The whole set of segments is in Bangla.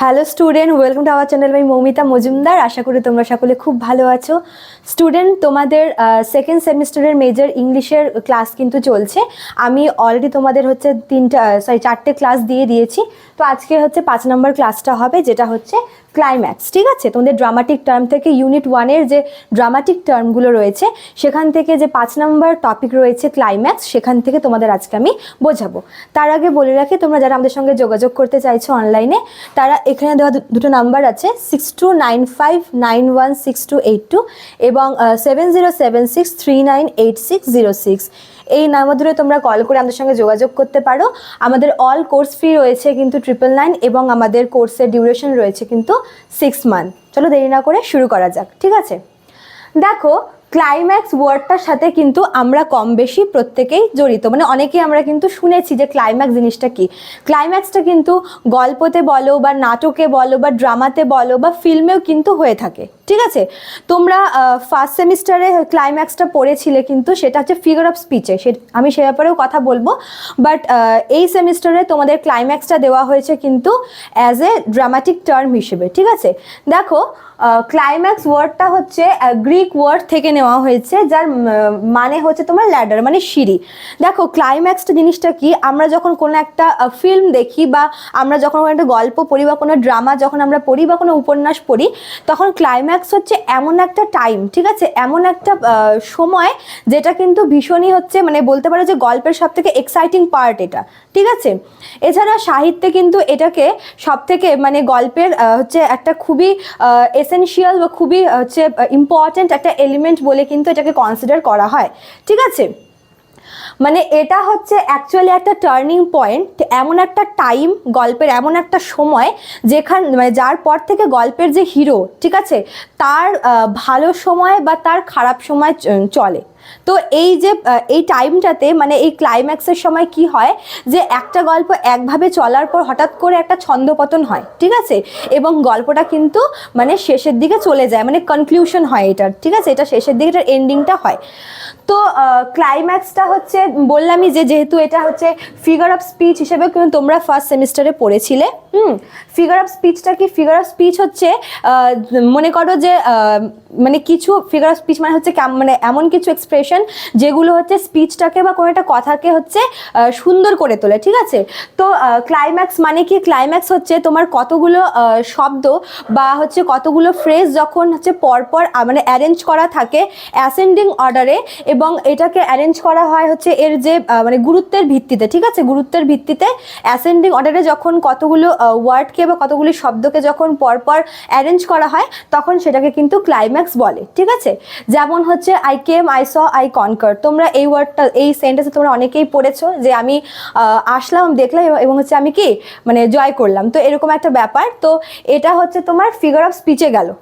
Hello student, welcome to our channel by Moumita Majumdar. আশা করি তোমরা সকলে খুব ভালো আছো। স্টুডেন্ট, তোমাদের সেকেন্ড সেমিস্টারের মেজর ইংলিশের ক্লাস কিন্তু চলছে। আমি অলরেডি তোমাদের হচ্ছে তিনটা সরি চারটে ক্লাস দিয়ে দিয়েছি। তো আজকে হচ্ছে পাঁচ নম্বর ক্লাসটা হবে, যেটা হচ্ছে ক্লাইম্যাক্স ঠিক আছে? তোমাদের ড্রামাটিক টার্ম থেকে ইউনিট ওয়ানের যে ড্রামাটিক টার্মগুলো রয়েছে, সেখান থেকে যে পাঁচ নম্বর টপিক রয়েছে ক্লাইম্যাক্স সেখান থেকে তোমাদের আজকে আমি বোঝাবো। তার আগে বলে রাখি, তোমরা যারা আমাদের সঙ্গে যোগাযোগ করতে চাইছো অনলাইনে তারা এখানে দেওয়া দুটো নাম্বার আছে six two nine five nine one six two eight two এবং seven zero seven six three nine eight six zero six এই নাম্বার ধরে তোমরা কল করে আমাদের সঙ্গে যোগাযোগ করতে পারো। আমাদের অল কোর্স ফি রয়েছে কিন্তু ট্রিপল নাইন এবং আমাদের কোর্সের ডিউরেশন রয়েছে কিন্তু সিক্স মান্থ চলো দেরি না করে শুরু করা যাক, ঠিক আছে? দেখো ক্লাইম্যাক্স ওয়ার্ডটার সাথে কিন্তু আমরা কম বেশি প্রত্যেকেই জড়িত। মানে অনেকেই আমরা কিন্তু শুনেছি যে ক্লাইম্যাক্স জিনিসটা কি? ক্লাইম্যাক্সটা কিন্তু গল্পতে বলো বা নাটকে বলো বা ড্রামাতে বলো বা ফিল্মেও কিন্তু হয়ে থাকে। ঠিক আছে? তোমরা ফার্স্ট সেমিস্টারে ক্লাইম্যাক্সটা পড়েছিলে কিন্তু সেটা হচ্ছে ফিগার অফ স্পিচে সে, আমি সে ব্যাপারেও কথা বলব। বাট এই সেমিস্টারে তোমাদের ক্লাইম্যাক্সটা দেওয়া হয়েছে কিন্তু অ্যাজ এ ড্রামাটিক টার্ম হিসেবে। ঠিক আছে? দেখো ক্লাইম্যাক্স ওয়ার্ডটা হচ্ছে গ্রিক ওয়ার্ড থেকে নেওয়া হয়েছে, যার মানে হচ্ছে তোমার ল্যাডার মানে সিঁড়ি। দেখো ক্লাইম্যাক্সটা জিনিসটা কি? আমরা যখন কোনো একটা ফিল্ম দেখি বা আমরা যখন কোনো একটা গল্প পড়ি বা কোনো ড্রামা যখন আমরা পড়ি বা কোনো উপন্যাস পড়ি, তখন ক্লাইম্যাক্স হচ্ছে এমন একটা টাইম ঠিক আছে? এমন একটা সময় যেটা কিন্তু ভীষণই হচ্ছে মানে বলতে পারো যে গল্পের সব থেকে এক্সাইটিং পার্ট এটা, ঠিক আছে? এছাড়া সাহিত্যে কিন্তু এটাকে সব থেকে মানে গল্পের হচ্ছে একটা খুবই এসেনশিয়াল বা খুবই হচ্ছে ইম্পর্ট্যান্ট একটা এলিমেন্ট বলে কিন্তু এটাকে কনসিডার করা হয়। ঠিক আছে? মানে এটা হচ্ছে অ্যাকচুয়ালি একটা টার্নিং পয়েন্ট এমন একটা টাইম গল্পের এমন একটা সময় যেখান মানে যার পর থেকে গল্পের যে হিরো ঠিক আছে? তার ভালো সময় বা তার খারাপ সময় চলে। তো এই যে এই টাইমটাতে মানে এই ক্লাইম্যাক্সের সময় কি হয় যে, একটা গল্প একভাবে চলার পর হঠাৎ করে একটা ছন্দপতন হয়, ঠিক আছে? এবং গল্পটা কিন্তু মানে শেষের দিকে চলে যায় মানে কনক্লুশন হয় এটার, ঠিক আছে? এটা শেষের দিকে, এটার এন্ডিংটা হয়। তো ক্লাইম্যাক্সটা হচ্ছে, বললামই যে, যেহেতু এটা হচ্ছে ফিগার অফ স্পিচ হিসেবে কিন্তু তোমরা ফার্স্ট সেমিস্টারে পড়েছিলে, হুম? ফিগার অফ স্পিচটা কি? ফিগার অফ স্পিচ হচ্ছে মনে করো যে মানে কিছু ফিগার অফ স্পিচ মানে হচ্ছে মানে এমন কিছু এক্সপ্রেশন যেগুলো হচ্ছে স্পিচটাকে বা কোনো একটা কথাকে হচ্ছে সুন্দর করে তোলে, ঠিক আছে? তো ক্লাইম্যাক্স মানে কি? ক্লাইম্যাক্স হচ্ছে তোমার কতগুলো শব্দ বা হচ্ছে কতগুলো ফ্রেজ যখন হচ্ছে পরপর মানে অ্যারেঞ্জ করা থাকে অ্যাসেন্ডিং অর্ডারে এবং এটাকে অ্যারেঞ্জ করা হয় হচ্ছে এর যে মানে গুরুত্বের ভিত্তিতে, ঠিক আছে? গুরুত্বের ভিত্তিতে অ্যাসেন্ডিং অর্ডারে যখন কতগুলো ওয়ার্ডকে বা কতগুলি শব্দকে যখন পরপর অ্যারেঞ্জ করা হয়, তখন সেটাকে কিন্তু ক্লাইম্যাক্স বলে, ঠিক আছে? যেমন হচ্ছে I came I saw I conquer তোমরা এই ওয়ার্ডটা এই সেন্টেন্সে তোমরা অনেকেই পড়েছো যে আমি আসলাম, দেখলাম এবং- হচ্ছে আমি কি মানে জয় করলাম। তো এরকম একটা ব্যাপার। তো এটা হচ্ছে তোমার ফিগার অফ স্পিচে গেল।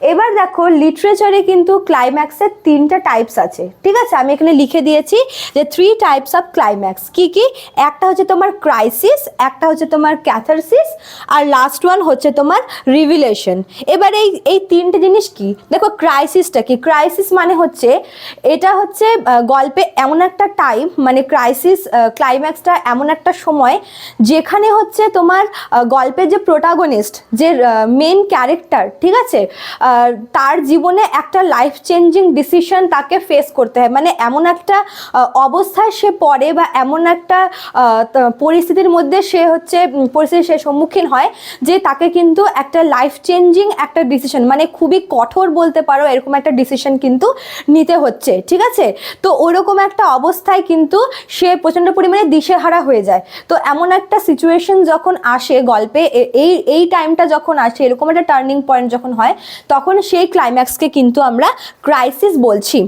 এবার দেখো লিটারেচারে কিন্তু ক্লাইম্যাক্সের তিনটা টাইপস আছে, ঠিক আছে? আমি এখানে লিখে দিয়েছি যে থ্রি টাইপস অফ ক্লাইম্যাক্স কি কি? একটা হচ্ছে তোমার ক্রাইসিস একটা হচ্ছে তোমার ক্যাথারসিস আর লাস্ট ওয়ান হচ্ছে তোমার রিভিলেশন এবার এই এই তিনটে জিনিস কি? দেখো ক্রাইসিসটা কি? ক্রাইসিস মানে হচ্ছে, এটা হচ্ছে গল্পে এমন একটা টাইম মানে ক্রাইসিস ক্লাইম্যাক্সটা এমন একটা সময় যেখানে হচ্ছে তোমার গল্পের যে প্রোটাগনিস্ট যে মেন ক্যারেক্টার ঠিক আছে? তার জীবনে একটা লাইফ চেঞ্জিং ডিসিশন তাকে ফেস করতে হয়। মানে এমন একটা অবস্থায় সে পড়ে বা এমন একটা পরিস্থিতির মধ্যে সে হচ্ছে পরিস্থিতির সে সম্মুখীন হয় যে তাকে কিন্তু একটা লাইফ চেঞ্জিং একটা ডিসিশন মানে খুবই কঠোর বলতে পারো, এরকম একটা ডিসিশন কিন্তু নিতে হচ্ছে, ঠিক আছে? তো ওরকম একটা অবস্থায় কিন্তু সে প্রচণ্ড পরিমাণে দিশেহারা হয়ে যায়। তো এমন একটা সিচুয়েশন যখন আসে গল্পে এই এই টাইমটা যখন আসে, এরকম একটা টার্নিং পয়েন্ট যখন হয়, তখন সেই ক্লাইম্যাক্সকে কিন্তু আমরা ক্রাইসিস বলছি।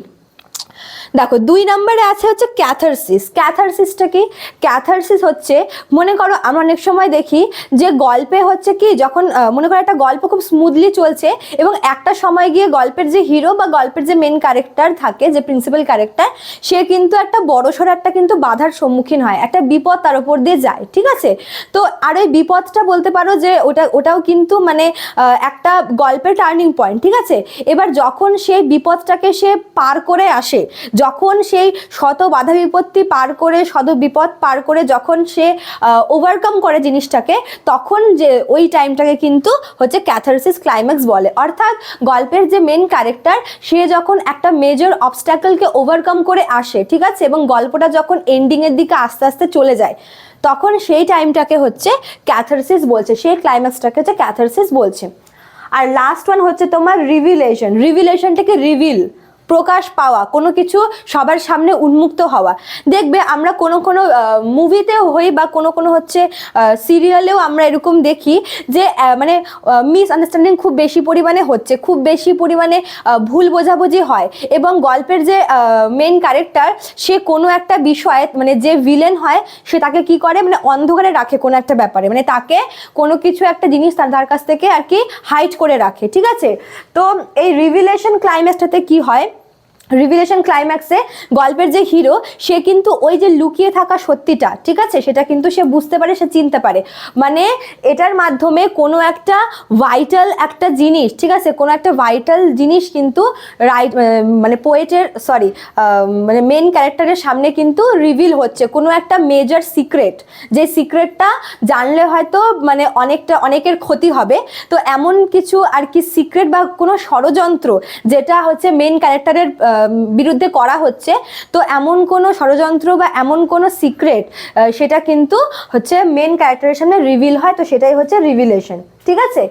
দেখো, দুই নম্বরে আছে হচ্ছে ক্যাথারসিস ক্যাথারসিসটা কি? ক্যাথারসিস হচ্ছে, মনে করো আমরা অনেক সময় দেখি যে গল্পে হচ্ছে কি, যখন মনে করো একটা গল্প খুব স্মুথলি চলছে এবং একটা সময় গিয়ে গল্পের যে হিরো বা গল্পের যে মেন ক্যারেক্টার থাকে, যে প্রিন্সিপাল ক্যারেক্টার সে কিন্তু একটা বড়সড় একটা কিন্তু বাধার সম্মুখীন হয়, একটা বিপদ তার উপর দিয়ে যায়, ঠিক আছে? তো আর ওই বিপদটা বলতে পারো যে ওটা, ওটাও কিন্তু মানে একটা গল্পের টার্নিং পয়েন্ট ঠিক আছে? এবার যখন সেই বিপদটাকে সে পার করে আসে যখন সেই শত বাধা বিপত্তি পার করে, শত বিপদ পার করে যখন সে ওভারকাম করে জিনিসটাকে, তখন যে ওই টাইমটাকে কিন্তু হচ্ছে ক্যাথারসিস ক্লাইম্যাক্স বলে। অর্থাৎ গল্পের যে মেন ক্যারেক্টার সে যখন একটা মেজর অবস্ট্যাকলকে ওভারকাম করে আসে, ঠিক আছে? এবং গল্পটা যখন এন্ডিংয়ের দিকে আস্তে আস্তে চলে যায়, তখন সেই টাইমটাকে হচ্ছে ক্যাথারসিস বলছে, সেই ক্লাইম্যাক্সটাকে হচ্ছে ক্যাথারসিস বলছে। আর লাস্ট ওয়ান হচ্ছে তোমার রিভিলেশন রিভিলেশনটাকে রিভিল প্রকাশ পাওয়া, কোনো কিছু সবার সামনে উন্মুক্ত হওয়া। দেখবে আমরা কোনো কোনো মুভিতেও হই বা কোনো কোনো হচ্ছে সিরিয়ালেও আমরা এরকম দেখি যে মানে মিস আন্ডারস্ট্যান্ডিং খুব বেশি পরিমাণে হচ্ছে, খুব বেশি পরিমাণে ভুল বোঝাবুঝি হয়। এবং গল্পের যে মেন ক্যারেক্টার সে কোনো একটা বিষয়ে মানে যে ভিলেন হয়, সে তাকে কি করে? মানে অন্ধকারে রাখে কোনো একটা ব্যাপারে। মানে তাকে কোনো কিছু একটা জিনিস তার তার কাছ থেকে আর কি হাইট করে রাখে, ঠিক আছে? তো এই রিভিলেশন ক্লাইম্যাক্সটাতে কি হয়? রিভিলেশন ক্লাইম্যাক্সে গল্পের যে হিরো সে কিন্তু ওই যে লুকিয়ে থাকা সত্যিটা, ঠিক আছে? সেটা কিন্তু সে বুঝতে পারে, সে চিনতে পারে। মানে এটার মাধ্যমে কোনো একটা ভাইটাল একটা জিনিস, ঠিক আছে? কোনো একটা ভাইটাল জিনিস কিন্তু রাইট মানে পোয়েটের সরি মানে মেন ক্যারেক্টারের সামনে কিন্তু রিভিল হচ্ছে। কোনো একটা মেজর সিক্রেট যে সিক্রেটটা জানলে হয়তো মানে অনেকটা, অনেকের ক্ষতি হবে। তো এমন কিছু আর কি সিক্রেট বা কোনো ষড়যন্ত্র, যেটা হচ্ছে মেন ক্যারেক্টারের বিরুদ্ধে করা হচ্ছে। তো এমন কোনো ষড়যন্ত্র বা এমন কোনো সিক্রেট সেটা কিন্তু হচ্ছে মেন ক্যারেক্টারের সামনে রিভিল হয়, তো সেটাই হচ্ছে রিভিলেশন ঠিক আছে?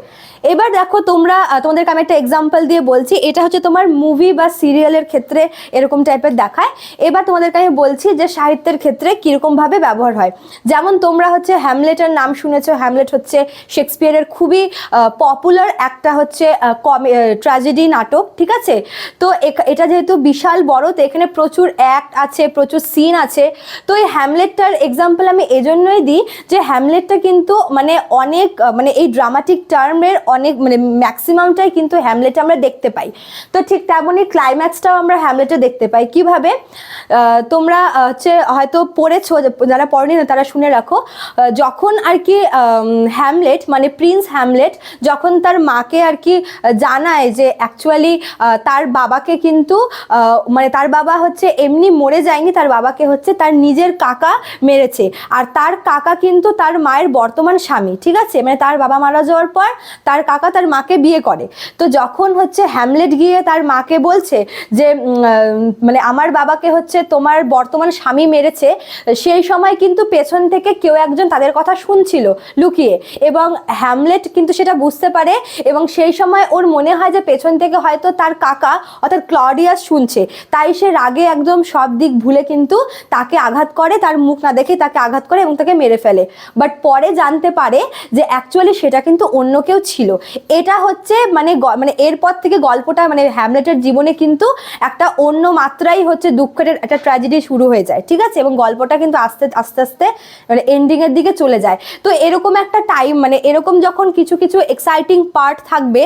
এবার দেখো তোমরা তোমাদেরকে আমি একটা এক্সাম্পল দিয়ে বলছি। এটা হচ্ছে তোমার মুভি বা সিরিয়ালের ক্ষেত্রে এরকম টাইপের দেখায়। এবার তোমাদেরকে আমি বলছি যে সাহিত্যের ক্ষেত্রে কীরকমভাবে ব্যবহার হয়। যেমন তোমরা হচ্ছে হ্যামলেটের নাম শুনেছো। হ্যামলেট হচ্ছে শেক্সপিয়ারের খুবই পপুলার একটা হচ্ছে কমে ট্র্যাজেডি নাটক, ঠিক আছে? তো এটা যেহেতু বিশাল বড়, তো এখানে প্রচুর অ্যাক্ট আছে, প্রচুর সিন আছে। তো এই হ্যামলেটটার এক্সাম্পল আমি এজন্যই দিই যে হ্যামলেটটা কিন্তু মানে অনেক মানে এই ড্রামাটিক টার্মের অনেক মানে ম্যাক্সিমামটাই কিন্তু হ্যামলেটে আমরা দেখতে পাই। তো ঠিক তেমনই ক্লাইম্যাক্সটাও আমরা হ্যামলেটে দেখতে পাই। কীভাবে? তোমরা হচ্ছে হয়তো পড়েছো যারা পড়েনি না, তারা শুনে রাখো। যখন আর কি হ্যামলেট মানে প্রিন্স হ্যামলেট যখন তার মাকে আর কি জানায় যে অ্যাকচুয়ালি তার বাবাকে কিন্তু মানে তার বাবা হচ্ছে এমনি মরে যায়নি, তার বাবাকে হচ্ছে তার নিজের কাকা মেরেছে। আর তার কাকা কিন্তু তার মায়ের বর্তমান স্বামী, ঠিক আছে? মানে তার বাবা মারা যাওয়ার পর, তার কাকা তার মাকে বিয়ে করে। তো যখন হচ্ছে হ্যামলেট গিয়ে তার মাকে বলছে যে মানে আমার বাবাকে হচ্ছে তোমার বর্তমান স্বামী মেরেছে, সেই সময় কিন্তু পেছন থেকে কেউ একজন তাদের কথা শুনছিল লুকিয়ে এবং হ্যামলেট কিন্তু সেটা বুঝতে পারে এবং সেই সময় ওর মনে হয় যে পেছন থেকে হয়তো তার কাকা অর্থাৎ ক্লডিয়াস শুনছে। তাই সে রাগে একদম সব দিক ভুলে কিন্তু তাকে আঘাত করে, তার মুখ না দেখে তাকে আঘাত করে এবং তাকে মেরে ফেলে। বাট পরে জানতে পারে যে অ্যাকচুয়ালি সেটা কিন্তু অন্য কেউ ছিল। এটা হচ্ছে মানে মানে এরপর থেকে গল্পটা মানে হ্যামলেটের জীবনে কিন্তু একটা অন্য মাত্রাই হচ্ছে দুঃখের একটা ট্র্যাজেডি শুরু হয়ে যায়, ঠিক আছে? এবং গল্পটা কিন্তু আস্তে আস্তে আস্তে মানে এন্ডিংয়ের দিকে চলে যায়। তো এরকম একটা টাইম মানে এরকম যখন কিছু কিছু এক্সাইটিং পার্ট থাকবে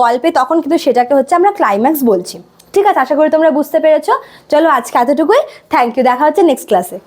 গল্পে, তখন কিন্তু সেটাকে হচ্ছে আমরা ক্লাইম্যাক্স বলছি। ঠিক আছে? আশা করি তোমরা বুঝতে পেরেছ। চলো আজকে এতটুকুই। থ্যাংক ইউ দেখা হচ্ছে নেক্সট ক্লাসে